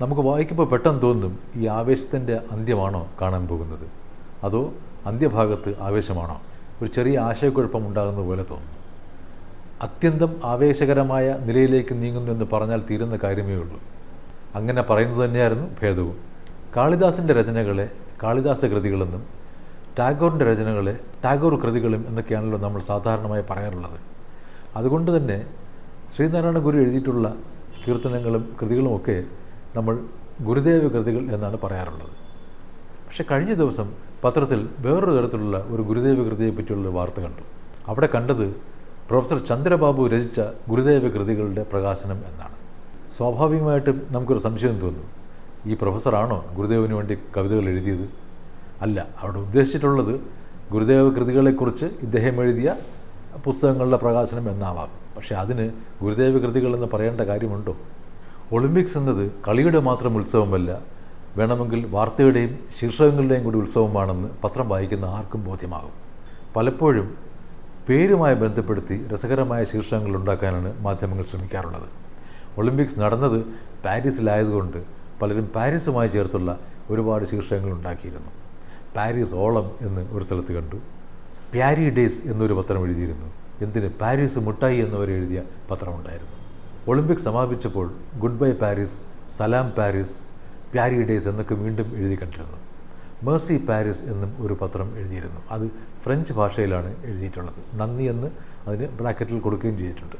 നമുക്ക് വായിക്കുമ്പോൾ പെട്ടെന്ന് തോന്നും ഈ ആവേശത്തിന്റെ അന്ത്യമാണോ കാണാൻ പോകുന്നത്? അതോ അന്ത്യഭാഗത്ത് ആവേശമാണോ? ഒരു ചെറിയ ആശയക്കുഴപ്പം ഉണ്ടാകുന്ന പോലെ തോന്നുന്നു അത്യന്തം ആവേശകരമായ നിലയിലേക്ക് നീങ്ങുന്നു എന്ന് പറഞ്ഞാൽ തീരുന്ന കാര്യമേ ഉള്ളൂ. അങ്ങനെ പറയുന്നത് തന്നെയായിരുന്നു ഭേദവും. കാളിദാസിന്റെ രചനകളെ കാളിദാസ കൃതികളെന്നും ടാഗോറിന്റെ രചനകളെ ടാഗോർ കൃതികളും എന്നൊക്കെയാണല്ലോ നമ്മൾ സാധാരണമായി പറയാറുള്ളത്. അതുകൊണ്ട് തന്നെ ശ്രീനാരായണ ഗുരു എഴുതിയിട്ടുള്ള കീർത്തനങ്ങളും കൃതികളുമൊക്കെ നമ്മൾ ഗുരുദേവ കൃതികൾ എന്നാണ് പറയാറുള്ളത്. പക്ഷെ കഴിഞ്ഞ ദിവസം പത്രത്തിൽ വേറൊരു തരത്തിലുള്ള ഒരു ഗുരുദേവ കൃതിയെ പറ്റിയുള്ള വാർത്ത കണ്ടു. അവിടെ കണ്ടത് പ്രൊഫസർ ചന്ദ്രബാബു രചിച്ച ഗുരുദേവ കൃതികളുടെ പ്രകാശനം എന്നാണ്. സ്വാഭാവികമായിട്ടും നമുക്കൊരു സംശയം തോന്നും. ഈ പ്രൊഫസറാണോ ഗുരുദേവന് വേണ്ടി കവിതകൾ എഴുതിയത്? അല്ല അവിടെ ഉദ്ദേശിച്ചിട്ടുള്ളത് ഗുരുദേവ കൃതികളെക്കുറിച്ച് ഇദ്ദേഹം എഴുതിയ പുസ്തകങ്ങളുടെ പ്രകാശനം എന്നാവാം. പക്ഷേ അതിന് ഗുരുദേവ കൃതികൾ എന്ന് പറയേണ്ട കാര്യമുണ്ടോ? ഒളിമ്പിക്സ് എന്നത് കളിയുടെ മാത്രം ഉത്സവമല്ല വേണമെങ്കിൽ വാർത്തയുടെയും ശീർഷകങ്ങളുടെയും കൂടി ഉത്സവമാണെന്ന് പത്രം വായിക്കുന്ന ആർക്കും ബോധ്യമാകും. പലപ്പോഴും പേരുമായി ബന്ധപ്പെടുത്തി രസകരമായ ശീർഷകങ്ങൾ ഉണ്ടാക്കാനാണ് മാധ്യമങ്ങൾ ശ്രമിക്കാറുള്ളത്. ഒളിമ്പിക്സ് നടന്നത് പാരീസിലായതുകൊണ്ട് പലരും പാരീസുമായി ചേർത്തുള്ള ഒരുപാട് ശീർഷകങ്ങൾ ഉണ്ടാക്കിയിരുന്നു. പാരീസ് ഓളം എന്ന് ഒരു സ്ഥലത്ത് കണ്ടു. പ്യാരി ഡേയ്സ് എന്നൊരു പത്രം എഴുതിയിരുന്നു. എന്തിന്? പാരീസ് മുട്ടായി എന്നിവർ എഴുതിയ പത്രമുണ്ടായിരുന്നു. ഒളിമ്പിക്സ് സമാപിച്ചപ്പോൾ ഗുഡ് ബൈ പാരീസ് സലാം പാരീസ് പ്യാരി ഡേയ്സ് എന്നൊക്കെ വീണ്ടും എഴുതി കണ്ടിരുന്നു. മേഴ്സി പാരീസ് എന്നും ഒരു പത്രം എഴുതിയിരുന്നു. അത് ഫ്രഞ്ച് ഭാഷയിലാണ് എഴുതിയിട്ടുള്ളത്. നന്ദി എന്ന് അതിന് ബ്രാക്കറ്റിൽ കൊടുക്കുകയും ചെയ്തിട്ടുണ്ട്.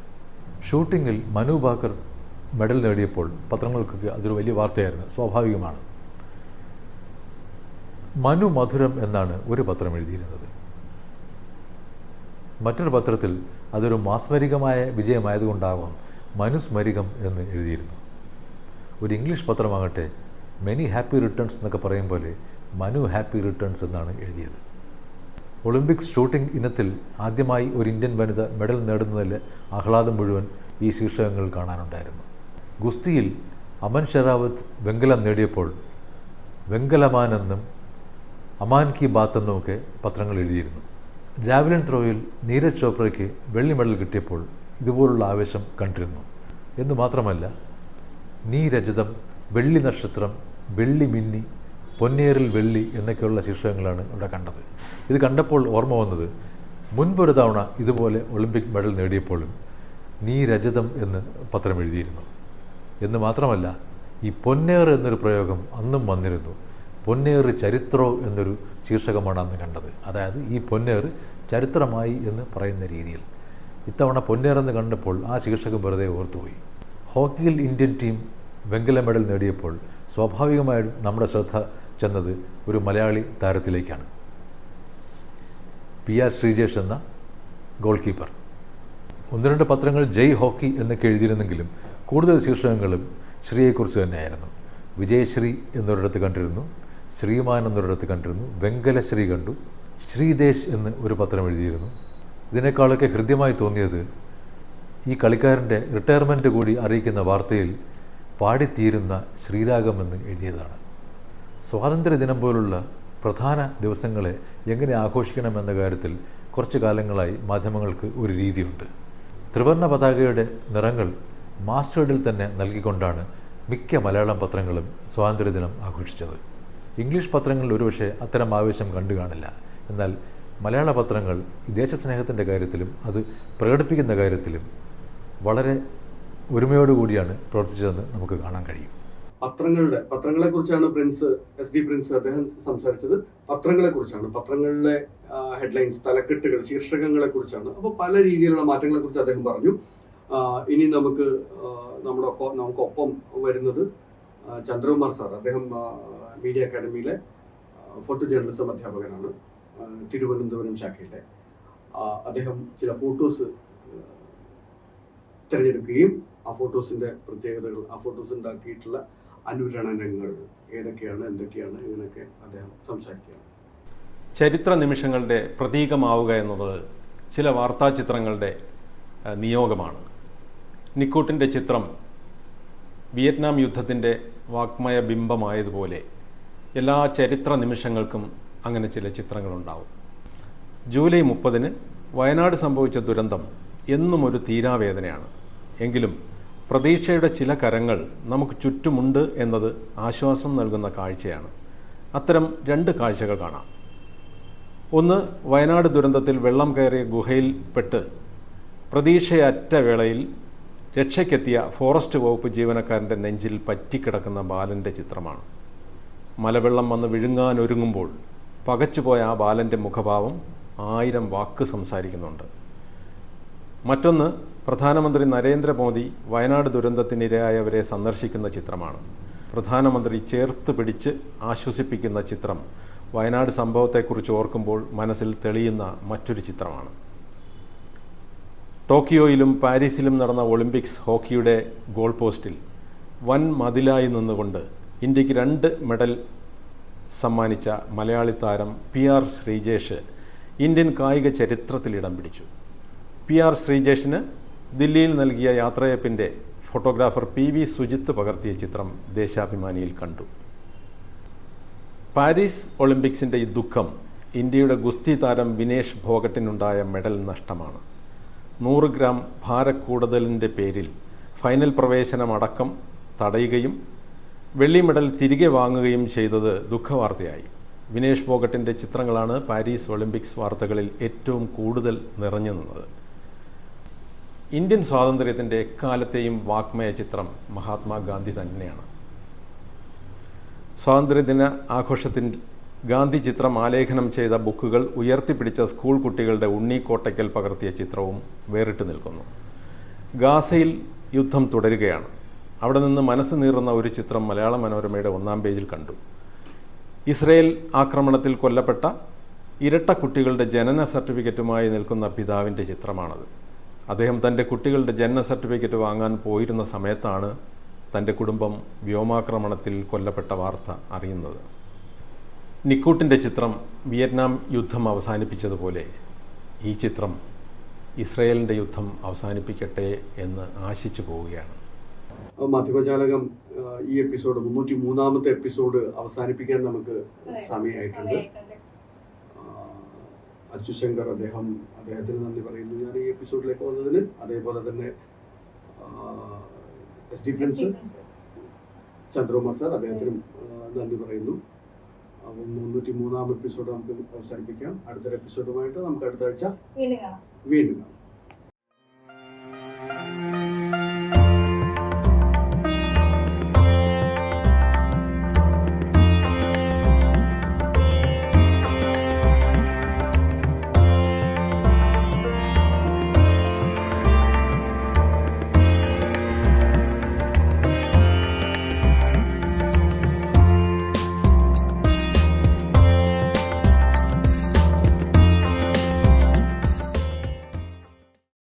ഷൂട്ടിങ്ങിൽ മനു ബാക്കർ മെഡൽ നേടിയപ്പോൾ പത്രങ്ങൾക്കൊക്കെ അതൊരു വലിയ വാർത്തയായിരുന്നു. സ്വാഭാവികമാണ്. മനു മധുരം എന്നാണ് ഒരു പത്രം എഴുതിയിരുന്നത്. മറ്റൊരു പത്രത്തിൽ അതൊരു മാസ്മരികമായ വിജയമായതുകൊണ്ടാവാം മനുസ്മരികം എന്ന് എഴുതിയിരുന്നു. ഒരു ഇംഗ്ലീഷ് പത്രമാകട്ടെ മെനി ഹാപ്പി റിട്ടേൺസ് എന്നൊക്കെ പറയും പോലെ മനു ഹാപ്പി റിട്ടേൺസ് എന്നാണ് എഴുതിയത്. ഒളിമ്പിക്സ് ഷൂട്ടിംഗ് ഇനത്തിൽ ആദ്യമായി ഒരു ഇന്ത്യൻ വനിത മെഡൽ നേടുന്നതിൽ ആഹ്ലാദം മുഴുവൻ ഈ ശീർഷകങ്ങൾ കാണാനുണ്ടായിരുന്നു. ഗുസ്തിയിൽ അമൻ ഷെറാവത്ത് വെങ്കലം നേടിയപ്പോൾ വെങ്കലമാൻ എന്നും അമാൻ കി ബാത്ത് എന്നുമൊക്കെ പത്രങ്ങൾ എഴുതിയിരുന്നു. ജാവലിൻ ത്രോയിൽ നീരജ് ചോപ്രയ്ക്ക് വെള്ളി മെഡൽ കിട്ടിയപ്പോൾ ഇതുപോലുള്ള ആവേശം കണ്ടിരുന്നു. എന്ന് മാത്രമല്ല നീ രജതം വെള്ളി നക്ഷത്രം വെള്ളി മിന്നി പൊന്നേറിൽ വെള്ളി എന്നൊക്കെയുള്ള ശീർഷകങ്ങളാണ് ഇവിടെ കണ്ടത്. ഇത് കണ്ടപ്പോൾ ഓർമ്മ വന്നത് മുൻപൊരു തവണ ഇതുപോലെ ഒളിമ്പിക് മെഡൽ നേടിയപ്പോഴും നീ രജതം എന്ന് പത്രം എഴുതിയിരുന്നു. എന്ന് മാത്രമല്ല ഈ പൊന്നേറ് എന്നൊരു പ്രയോഗം അന്നും വന്നിരുന്നു. പൊന്നേറ് ചരിത്രോ എന്നൊരു ശീർഷകമാണ് അന്ന് കണ്ടത്. അതായത് ഈ പൊന്നേറ് ചരിത്രമായി എന്ന് പറയുന്ന രീതിയിൽ. ഇത്തവണ പൊന്നേറെന്ന് കണ്ടപ്പോൾ ആ ശീർഷകം വെറുതെ ഓർത്തുപോയി. ഹോക്കിയിൽ ഇന്ത്യൻ ടീം വെങ്കല മെഡൽ നേടിയപ്പോൾ സ്വാഭാവികമായും നമ്മുടെ ശ്രദ്ധ ചെന്നത് ഒരു മലയാളി താരത്തിലേക്കാണ്. പി ആർ ശ്രീജേഷ് എന്ന ഗോൾ കീപ്പർ ഒന്ന് രണ്ട് പത്രങ്ങൾ ജയ് ഹോക്കി എന്നൊക്കെ എഴുതിയിരുന്നെങ്കിലും കൂടുതൽ ശീർഷകങ്ങളും ശ്രീയെക്കുറിച്ച് തന്നെയായിരുന്നു. വിജയശ്രീ എന്നൊരിടത്ത് കണ്ടിരുന്നു ശ്രീമാൻ എന്നൊരിടത്ത് കണ്ടിരുന്നു വെങ്കലശ്രീ കണ്ടു ശ്രീദേശ് എന്ന് ഒരു പത്രം എഴുതിയിരുന്നു. ഇതിനേക്കാളൊക്കെ ഹൃദ്യമായി തോന്നിയത് ഈ കളിക്കാരന്റെ റിട്ടയർമെന്റ് കൂടി അറിയിക്കുന്ന വാർത്തയിൽ പാടിത്തീരുന്ന ശ്രീരാഗം എന്ന് എഴുതിയതാണ്. സ്വാതന്ത്ര്യദിനം പോലുള്ള പ്രധാന ദിവസങ്ങളെ എങ്ങനെ ആഘോഷിക്കണമെന്ന കാര്യത്തിൽ കുറച്ചു കാലങ്ങളായി മാധ്യമങ്ങൾക്ക് ഒരു രീതിയുണ്ട്. ത്രിവർണ പതാകയുടെ നിറങ്ങൾ മാസ്റ്റേഡിൽ തന്നെ നൽകിക്കൊണ്ടാണ് മിക്ക മലയാളം പത്രങ്ങളും സ്വാതന്ത്ര്യദിനം ആഘോഷിച്ചത്. ഇംഗ്ലീഷ് പത്രങ്ങളിൽ ഒരുപക്ഷെ അത്തരം ആവേശം കണ്ടു കാണില്ല. എന്നാൽ മലയാള പത്രങ്ങൾ ദേശസ്നേഹത്തിന്റെ കാര്യത്തിലും അത് പ്രകടിപ്പിക്കുന്ന കാര്യത്തിലും വളരെ ഒരുമയോടുകൂടിയാണ് പ്രവർത്തിച്ചതെന്ന് നമുക്ക് കാണാൻ കഴിയും. പത്രങ്ങളുടെ പത്രങ്ങളെ കുറിച്ചാണ് പ്രിൻസ് എസ് ഡി പ്രിൻസ് അദ്ദേഹം സംസാരിച്ചത്. പത്രങ്ങളെ കുറിച്ചാണ് പത്രങ്ങളിലെ ഹെഡ്ലൈൻസ് തലക്കെട്ടുകൾ ശീർഷകങ്ങളെ കുറിച്ചാണ് അപ്പോൾ പല രീതിയിലുള്ള മാറ്റങ്ങളെ കുറിച്ച് അദ്ദേഹം പറഞ്ഞു. ഇനി നമുക്ക് നമ്മുടെ നമുക്കൊപ്പം വരുന്നത് ചന്ദ്രകുമാർ സാർ. അദ്ദേഹം മീഡിയ അക്കാദമിയിലെ ഫോട്ടോ ജേർണലിസം അധ്യാപകനാണ് തിരുവനന്തപുരം ശാഖയിലെ. അദ്ദേഹം ചില ഫോട്ടോസ് തിരഞ്ഞെടുക്കുകയും ആ ഫോട്ടോസിന്റെ പ്രത്യേകതകൾ ആ ഫോട്ടോസ് ഉണ്ടാക്കിയിട്ടുള്ള അനുരണനങ്ങൾ ഏതൊക്കെയാണ് എന്തൊക്കെയാണ് ഇങ്ങനെയൊക്കെ അദ്ദേഹം സംസാരിക്കുകയാണ്. ചരിത്ര നിമിഷങ്ങളുടെ പ്രതീകമാവുക എന്നത് ചില വാർത്താ ചിത്രങ്ങളുടെ നിയോഗമാണ്. നിക്കൂട്ടിന്റെ ചിത്രം വിയറ്റ്നാം യുദ്ധത്തിന്റെ വാഗ്മയ ബിംബമായതുപോലെ എല്ലാ ചരിത്ര നിമിഷങ്ങൾക്കും അങ്ങനെ ചില ചിത്രങ്ങളുണ്ടാവും. ജൂലൈ മുപ്പതിന് വയനാട് സംഭവിച്ച ദുരന്തം എന്നും ഒരു തീരാവേദനയാണ്. എങ്കിലും പ്രതീക്ഷയുടെ ചില കരങ്ങൾ നമുക്ക് ചുറ്റുമുണ്ട് എന്നത് ആശ്വാസം നൽകുന്ന കാഴ്ചയാണ്. അത്തരം രണ്ട് കാഴ്ചകൾ കാണാം. ഒന്ന് വയനാട് ദുരന്തത്തിൽ വെള്ളം കയറിയ ഗുഹയിൽ പെട്ട് പ്രതീക്ഷയറ്റ വേളയിൽ രക്ഷയ്ക്കെത്തിയ ഫോറസ്റ്റ് വകുപ്പ് ജീവനക്കാരന്റെ നെഞ്ചിൽ പറ്റിക്കിടക്കുന്ന ബാലന്റെ ചിത്രമാണ്. മലവെള്ളം വന്ന് വിഴുങ്ങാനൊരുങ്ങുമ്പോൾ പകച്ചുപോയ ആ ബാലന്റെ മുഖഭാവം ആയിരം വാക്ക് സംസാരിക്കുന്നുണ്ട്. മറ്റൊന്ന് പ്രധാനമന്ത്രി നരേന്ദ്രമോദി വയനാട് ദുരന്തത്തിനിരയായവരെ സന്ദർശിക്കുന്ന ചിത്രമാണ്. പ്രധാനമന്ത്രി ചേർത്ത് പിടിച്ച് ആശ്വസിപ്പിക്കുന്ന ചിത്രം വയനാട് സംഭവത്തെക്കുറിച്ച് ഓർക്കുമ്പോൾ മനസ്സിൽ തെളിയുന്ന മറ്റൊരു ചിത്രമാണ്. ടോക്കിയോയിലും പാരീസിലും നടന്ന ഒളിമ്പിക്സ് ഹോക്കിയുടെ ഗോൾ പോസ്റ്റിൽ വൻ മതിലായി നിന്നുകൊണ്ട് ഇന്ത്യയ്ക്ക് രണ്ട് മെഡൽ സമ്മാനിച്ച മലയാളി താരം പി ആർ ശ്രീജേഷ് ഇന്ത്യൻ കായിക ചരിത്രത്തിൽ ഇടം പിടിച്ചു. പി ആർ ശ്രീജേഷിന് ദില്ലിയിൽ നൽകിയ യാത്രയപ്പിന്റെ ഫോട്ടോഗ്രാഫർ പി വി സുജിത്ത് പകർത്തിയ ചിത്രം ദേശാഭിമാനിയിൽ കണ്ടു. പാരീസ് ഒളിമ്പിക്സിന്റെ ഈ ദുഃഖം ഇന്ത്യയുടെ ഗുസ്തി താരം വിനേഷ് ഭോഗട്ടിനുണ്ടായ മെഡൽ നഷ്ടമാണ്. നൂറ് ഗ്രാം ഭാരക്കൂടുതലിന്റെ പേരിൽ ഫൈനൽ പ്രവേശനമടക്കം തടയുകയും വെള്ളി മെഡൽ തിരികെ വാങ്ങുകയും ചെയ്തത് ദുഃഖവാർത്തയായി. വിനേഷ് ഫോഗട്ടിന്റെ ചിത്രങ്ങളാണ് പാരീസ് ഒളിമ്പിക്സ് വാർത്തകളിൽ ഏറ്റവും കൂടുതൽ നിറഞ്ഞു നിന്നത്. ഇന്ത്യൻ സ്വാതന്ത്ര്യത്തിന്റെ എക്കാലത്തെയും വാക്മയ ചിത്രം മഹാത്മാഗാന്ധി തന്നെയാണ്. സ്വാതന്ത്ര്യദിന ആഘോഷത്തിൽ ഗാന്ധി ചിത്രം ആലേഖനം ചെയ്ത ബുക്കുകൾ ഉയർത്തിപ്പിടിച്ച സ്കൂൾ കുട്ടികളുടെ ഉണ്ണിക്കോട്ടയ്ക്കൽ പകർത്തിയ ചിത്രവും വേറിട്ട് നിൽക്കുന്നു. ഗാസയിൽ യുദ്ധം തുടരുകയാണ്. അവിടെ നിന്ന് മനസ്സ് നീറുന്ന ഒരു ചിത്രം മലയാള മനോരമയുടെ ഒന്നാം പേജിൽ കണ്ടു. ഇസ്രയേൽ ആക്രമണത്തിൽ കൊല്ലപ്പെട്ട ഇരട്ട കുട്ടികളുടെ ജനന സർട്ടിഫിക്കറ്റുമായി നിൽക്കുന്ന പിതാവിന്റെ ചിത്രമാണത്. അദ്ദേഹം തന്റെ കുട്ടികളുടെ ജനന സർട്ടിഫിക്കറ്റ് വാങ്ങാൻ പോയിരുന്ന സമയത്താണ് തന്റെ കുടുംബം വ്യോമാക്രമണത്തിൽ കൊല്ലപ്പെട്ട വാർത്ത അറിയുന്നത്. നിക്കൂട്ടിന്റെ ചിത്രം വിയറ്റ്നാം യുദ്ധം അവസാനിപ്പിച്ചതുപോലെ ഈ ചിത്രം ഇസ്രയേലിന്റെ യുദ്ധം അവസാനിപ്പിക്കട്ടെ എന്ന് ആശിച്ചു പോവുകയാണ്. മാധ്യമജാലകം ഈ എപ്പിസോഡ് മുന്നൂറ്റി മൂന്നാമത്തെ എപ്പിസോഡ് അവസാനിപ്പിക്കാൻ നമുക്ക് സമയമായിട്ടുണ്ട്. അച്ചു ശങ്കർ അദ്ദേഹം അദ്ദേഹത്തിന് നന്ദി പറയുന്നു. ഞാൻ ഈ എപ്പിസോഡിലേക്ക് വന്നതിന് അതേപോലെ തന്നെ S D P Stephens. Chandrakumar sir അദ്ദേഹത്തിനും നന്ദി പറയുന്നു. അപ്പം മുന്നൂറ്റി മൂന്നാം എപ്പിസോഡ് നമുക്ക് അവസാനിപ്പിക്കാം. അടുത്തൊരു എപ്പിസോഡുമായിട്ട് നമുക്ക് അടുത്ത ആഴ്ച വീണ്ടും കാണാം.